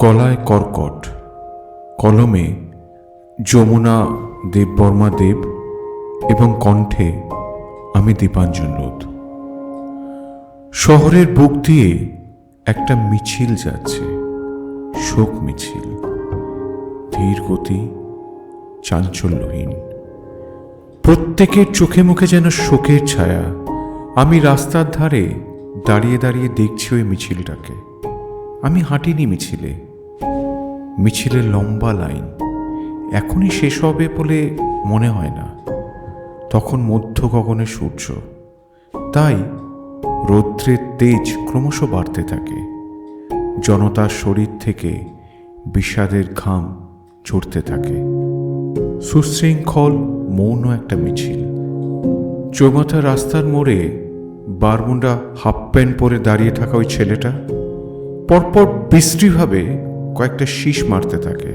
গলায় কর্কট। কলমে যমুনা দেববর্মা দেব এবং কণ্ঠে আমি দীপাঞ্জন লোধ শহরের বুক দিয়ে একটা মিছিল যাচ্ছে, শোক মিছিল। ধীর গতি, চাঞ্চল্যহীন। প্রত্যেকের চোখে মুখে যেন শোকের ছায়া। আমি রাস্তার ধারে দাঁড়িয়ে দাঁড়িয়ে দেখছি ওই মিছিলটাকে। আমি হাঁটিনি মিছিলে। মিছিলের লম্বা লাইন। এখনই শেষ হবে বলে মনে হয় না। তখন মধ্য গগনে সূর্য। তাই রৌদ্রের তেজ ক্রমশ বাড়তে থাকে। জনতার শরীর থেকে বিষাদের ঘাম ঝরতে থাকে। সুশৃঙ্খল, মৌন একটা মিছিল। চৌমাথা রাস্তার মোড়ে বারমুন্ডা হাফ প্যান্ট পরে দাঁড়িয়ে থাকা ওই ছেলেটা পরপর বিশ্রীভাবে কয়েকটা শীষ মারতে থাকে।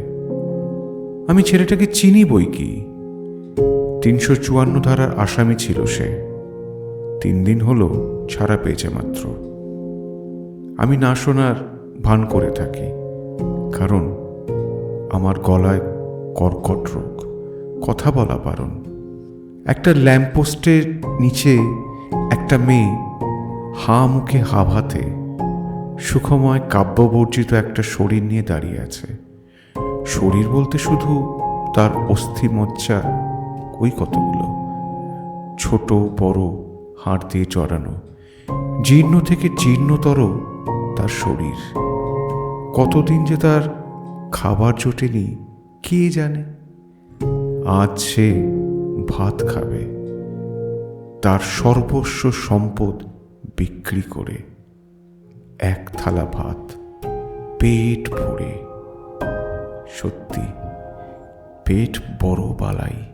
আমি ছেলেটাকে চিনি বই কি? তিনশো চুয়ান্ন ধারার আসামি ছিল সে। তিন দিন হলো ছাড়া পেয়েছে মাত্র। আমি না শোনার ভান করে থাকি, কারণ আমার গলায় কর্কট রোগ। কথা বলা বারণ। একটা ল্যাম্পপোস্টের নিচে একটা মেয়ে হা মুখে হাভাতে সুখময় কাব্যবর্জিত একটা শরীর নিয়ে দাঁড়িয়ে আছে। শরীর বলতে শুধু তার অস্থি মজ্জা ওই কতগুলো? ছোট, বড়, হাড় দিয়ে জড়ানো, জীর্ণ থেকে জীর্ণতর তার শরীর। কতদিন যে তার খাবার জোটেনি, কে জানে? আজ সে ভাত খাবে, তার সর্বস্ব সম্পদ বিক্রি করে। এক থালা ভাত পেট ভরে। সত্যি পেট বড় বালাই।